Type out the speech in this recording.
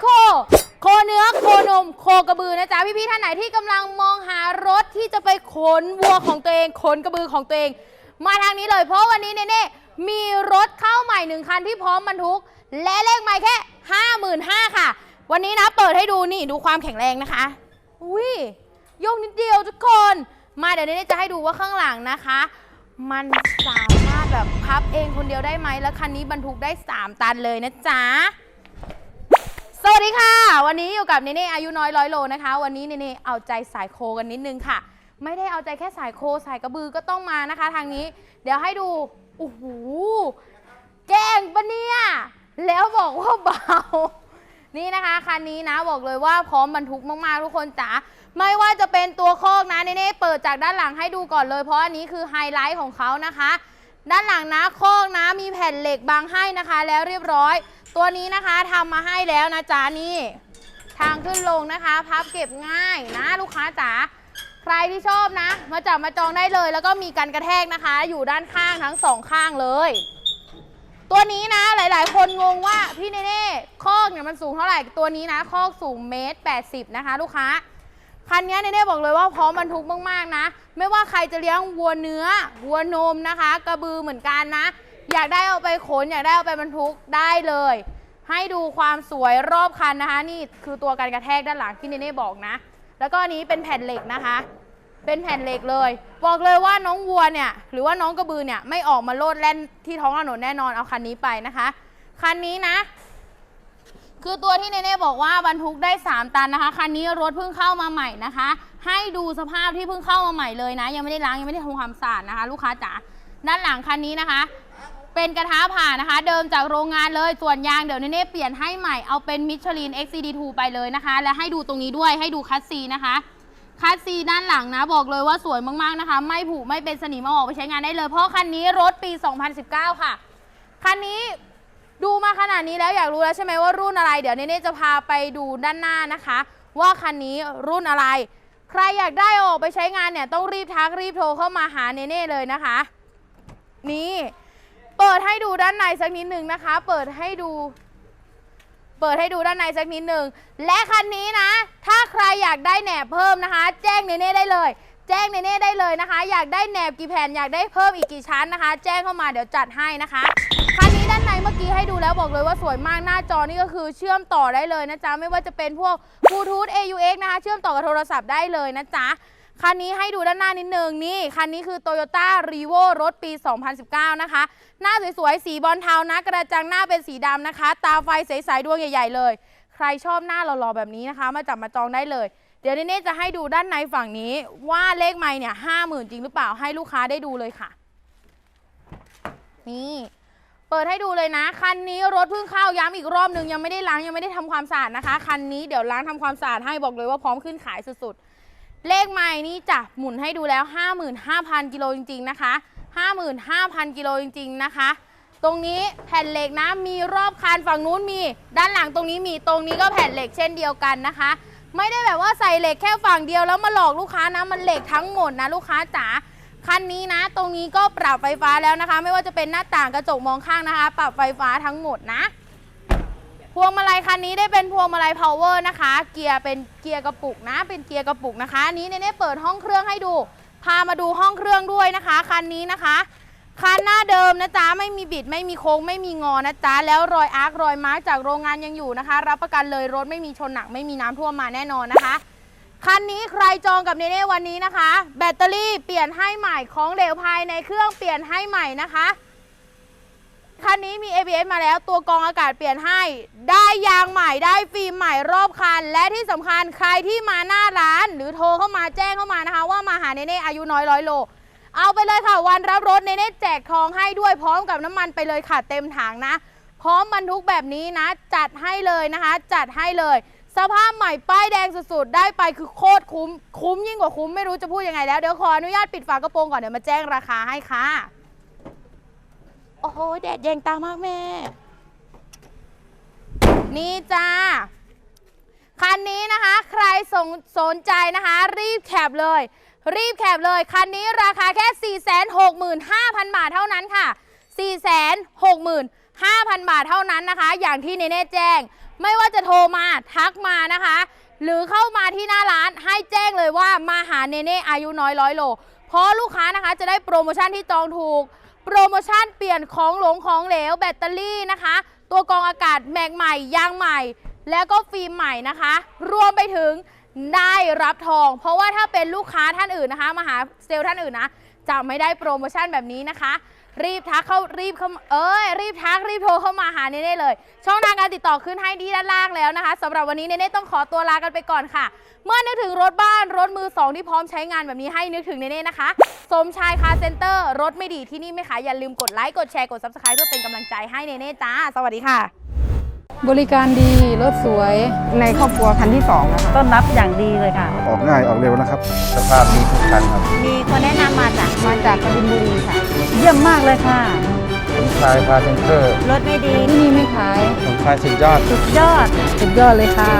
โค โคเนื้อโคนม โคกระบือนะจ๊ะพี่ๆท่านไหนที่กำลังมองหารถที่จะไปขนวัวของตัวเองขนกระบือของตัวเอง มาทางนี้เลยเพราะวันนี้เน่ๆมีรถเข้าใหม่หนึ่งคันที่พร้อมบรรทุก และเลขใหม่แค่ 55,000ค่ะ วันนี้นะเปิดให้ดูนี่ดูความแข็งแรงนะคะ อุ้ยโยกนิดเดียวทุกคน มาเดี๋ยวเนี้จะให้ดูว่าข้างหลังนะคะ มันสามารถแบบพับเองคนเดียวได้ไหมแล้วคันนี้บรรทุกได้ 3 ตันเลยนะจ๊ะ สวัสดีค่ะ วันนี้อยู่กับเนเน่อายุน้อยร้อยโลนะคะ วันนี้เนเน่เอาใจสายโคกันนิดนึงค่ะ ไม่ได้เอาใจแค่สายโคสายกระบือก็ต้องมานะคะ ทางนี้ เดี๋ยวให้ดูโอ้โหแกล้งปะเนี่ยแล้วบอกว่าเบา นี่นะคะคันนี้นะบอกเลยว่าพร้อมบรรทุกมากๆทุกคนจ๋าไม่ว่าจะเป็นตัวโคอกนะเน่เปิดจากด้านหลังให้ดูก่อนเลย เพราะอันนี้คือไฮไลท์ของเขานะคะ ด้านหลังนะโคอกนะมีแผ่นเหล็กบังให้นะคะ แล้วเรียบร้อย ตัวนี้นะคะทำมาให้แล้วนะจ๊ะนี่ ทางขึ้นลงนะคะ พับเก็บง่ายนะลูกค้าจ๋าใครที่ชอบนะ มาจับมาจองได้เลย แล้วก็มีกันกระแทกนะคะ อยู่ด้านข้างทั้งสองข้างเลย ตัวนี้นะหลาย ๆ คนงงว่าพี่เนเน่คอกเนี่ยมันสูงเท่าไหร่ตัวนี้นะคอกสูงเมตรแปดสิบนะคะ ลูกค้าคันนี้เนเน่บอกเลยว่าพร้อมบรรทุกมาก ๆ นะ ไม่ว่าใครจะเลี้ยงวัวเนื้อวัวนมนะคะ กระบือเหมือนกันนะ อยากได้เอาไปขนอยากได้เอาไปบรรทุกได้เลย ให้ดูความสวยรอบคันนะคะ นี่คือตัวการกระแทกด้านหลังที่เนเน่บอกนะ แล้วก็อันนี้เป็นแผ่นเหล็กนะคะ เป็นแผ่นเหล็กเลย บอกเลยว่าน้องวัวเนี่ย หรือว่าน้องกระบือเนี่ยไม่ออกมาโลดแล่นที่ท้องถนนแน่นอนเอาคันนี้ไปนะคะคันนี้นะ คือตัวที่เนเน่บอกว่าบรรทุกได้ 3 ตันนะคะคันนี้รถเพิ่งเข้ามาใหม่นะคะ ให้ดูสภาพที่เพิ่งเข้ามาใหม่เลยนะ ยังไม่ได้ล้างยังไม่ได้ทำความสะอาดนะคะ ลูกค้าจ๋าด้านหลังคันนี้นะคะ เป็นกระทะผ่านะคะ เดิมจากโรงงานเลยส่วนยางเดี๋ยวเนเน่เปลี่ยนให้ใหม่เอาเป็นมิชลิน XCD2 ไปเลยนะคะ และให้ดูตรงนี้ด้วยให้ดูคัสซีนะคะคัสซีด้านหลังนะบอกเลยว่าสวยมากๆนะคะ ไม่ผุไม่เป็นสนิมเอาออกไปใช้งานได้เลย เพราะคันนี้รถปี 2019 ค่ะ คันนี้ดูมาขนาดนี้แล้วอยากรู้แล้วใช่ไหมว่ารุ่นอะไร เดี๋ยวเนเน่จะพาไปดูด้านหน้านะคะ ว่าคันนี้รุ่นอะไร ใครอยากได้อออกไปใช้งานเนี่ยต้องรีบทักรีบโทรเข้ามาหาเนเน่เลยนะคะ นี่ เปิดให้ดูด้านในสักนิดหนึ่งนะคะ เปิดให้ดู เปิดให้ดูด้านในสักนิดหนึ่งและคันนี้นะ ถ้าใครอยากได้แหนบเพิ่มนะคะ แจ้งเนเน่ได้เลย แจ้งเนเน่ได้เลยนะคะ อยากได้แหนบกี่แผ่นอยากได้เพิ่มอีกกี่ชั้นนะคะ แจ้งเข้ามาเดี๋ยวจัดให้นะคะคันนี้ด้านในเมื่อกี้ให้ดูแล้วบอกเลยว่าสวยมากหน้าจอนี่ก็คือเชื่อมต่อได้เลยนะจ๊ะไม่ว่าจะเป็นพวกบลูทูธ AUX นะคะ เชื่อมต่อกับโทรศัพท์ได้เลยนะจ๊ะ คันนี้ให้ดูด้านหน้านิดนึงนี่ คันนี้คือ Toyota r e v o รถปี 2019 นะคะ หน้าสวยๆ สีบอลเทานะ กระจังหน้าเป็นสีดำนะคะ ตาไฟใสๆดวงใหญ่ ๆ เลย ใครชอบหน้าหล่อๆแบบนี้นะคะ มาจับมาจองได้เลย เดี๋ยวเนๆจะให้ดูด้านในฝั่งนี้ว่าเลขไม้เนี่ยห้าหมื่นจริงหรือเปล่าให้ลูกค้าได้ดูเลยค่ะ นี่เปิดให้ดูเลยนะ คันนี้รถเพิ่งเข้าย้ำอีกรอบหนึ่งยังไม่ได้ล้างยังไม่ได้ทำความสะอาดนะคะ คันนี้เดี๋ยวล้างทำความสะอาดให้บอกเลยว่าพร้อมขึ้นขายสุดๆ เลขไม้นี่จะหมุนให้ดูแล้ว 55,000 กิโลจริง ๆ นะคะ 55,000 กิโลจริง ๆ นะคะ ตรงนี้แผ่นเหล็กนะ มีรอบคันฝั่งนู้นมี ด้านหลังตรงนี้มีตรงนี้ก็แผ่นเหล็กเช่นเดียวกันนะคะ ไม่ได้แบบว่าใส่เหล็กแค่ฝั่งเดียวแล้วมาหลอกลูกค้านะ มันเหล็กทั้งหมดนะลูกค้าจ๋า คันนี้นะ ตรงนี้ก็ปรับไฟฟ้าแล้วนะคะ ไม่ว่าจะเป็นหน้าต่างกระจกมองข้างนะคะ ปรับไฟฟ้าทั้งหมดนะ พวงมาลัยคันนี้ได้เป็นพวงมาลัย power นะคะ เกียร์เป็นเกียร์กระปุกนะ เป็นเกียร์กระปุกนะคะอันนี้เนเน่เปิดห้องเครื่องให้ดู พามาดูห้องเครื่องด้วยนะคะคันนี้นะคะคันหน้าเดิมนะจ๊ะไม่มีบิดไม่มีโค้งไม่มีงอนะจ๊ะแล้วรอยอาร์ครอยมาร์กจากโรงงานยังอยู่นะคะ รับประกันเลยรถไม่มีชนหนักไม่มีน้ำท่วมมาแน่นอนนะคะคันนี้ใครจองกับเนเน่วันนี้นะคะ แบตเตอรี่เปลี่ยนให้ใหม่ของเหลวภายในเครื่องเปลี่ยนให้ใหม่นะคะ มี ABS มาแล้วตัวกรองอากาศเปลี่ยนให้ ได้ยางใหม่ได้ฟิล์มใหม่รอบคัน และที่สำคัญใครที่มาหน้าร้าน หรือโทรเข้ามาแจ้งเข้ามานะคะ ว่ามาหาเนเน่อายุน้อยร้อยโล เอาไปเลยค่ะ วันรับรถเนเน่แจกทองให้ด้วยพร้อมกับน้ำมันไปเลยค่ะเต็มถังนะ พร้อมบรรทุกแบบนี้นะ จัดให้เลยนะคะ จัดให้เลย สภาพใหม่ป้ายแดงสุดๆ ได้ไปคือโคตรคุ้ม คุ้มยิ่งกว่าคุ้มไม่รู้จะพูดยังไงแล้วเดี๋ยวขออนุญาตปิดฝากระโปรงก่อนเดี๋ยวมาแจ้งราคาให้ค่ะ โอ้โห แดดแยงตามากแม่ นี่จ้า คันนี้นะคะ ใครสนสนใจนะคะ รีบแคปเลย รีบแคปเลย คันนี้ราคาแค่ 465,000 บาทเท่านั้นค่ะ 465,000 บาทเท่านั้นนะคะ อย่างที่เนเน่แจ้ง ไม่ว่าจะโทรมาทักมานะคะ หรือเข้ามาที่หน้าร้านให้แจ้งเลยว่ามาหาเนเน่อายุน้อยร้อยโล เพราะลูกค้านะคะจะได้โปรโมชั่นที่จองถูก โปรโมชั่นเปลี่ยนของหลงของเหลวแบตเตอรี่นะคะ ตัวกรองอากาศแม็กใหม่ยางใหม่ แล้วก็ฟิล์มใหม่นะคะ รวมไปถึงได้รับทอง เพราะว่าถ้าเป็นลูกค้าท่านอื่นนะคะมาหาเซลล์ท่านอื่นนะ จะไม่ได้โปรโมชั่นแบบนี้นะคะ รีบทักเข้ารีบเข้าเอ้ยรีบทักรีบโทรเข้ามาหาเนเน่เลย ช่องทางการติดต่อขึ้นให้ที่ด้านล่างแล้วนะคะสำหรับวันนี้เนเน่ต้องขอตัวลากันไปก่อนค่ะ เมื่อนึกถึงรถบ้านรถมือสองที่พร้อมใช้งานแบบนี้ให้นึกถึงเนเน่นะคะสมชายคาร์เซ็นเตอร์รถไม่ดีที่นี่ไม่ขายอย่าลืมกดไลค์กดแชร์กด subscribe เพื่อเป็นกำลังใจให้เนเน่จ้า สวัสดีค่ะ บริการดีรถสวยในครอบครัวคันที่2นะคะ ต้อนรับอย่างดีเลยค่ะ ออกง่ายออกเร็วนะครับ สภาพดีทุกคันครับ มีคนแนะนำมาจากมาจากกบินบุรีค่ะเยี่ย มากเลยค่ะผมชายพาเซนเตอร์รถไม่ดีที่นี่ไม่ขายผมชายสุดยอด สุดยอด สุดยอดเลยค่ะ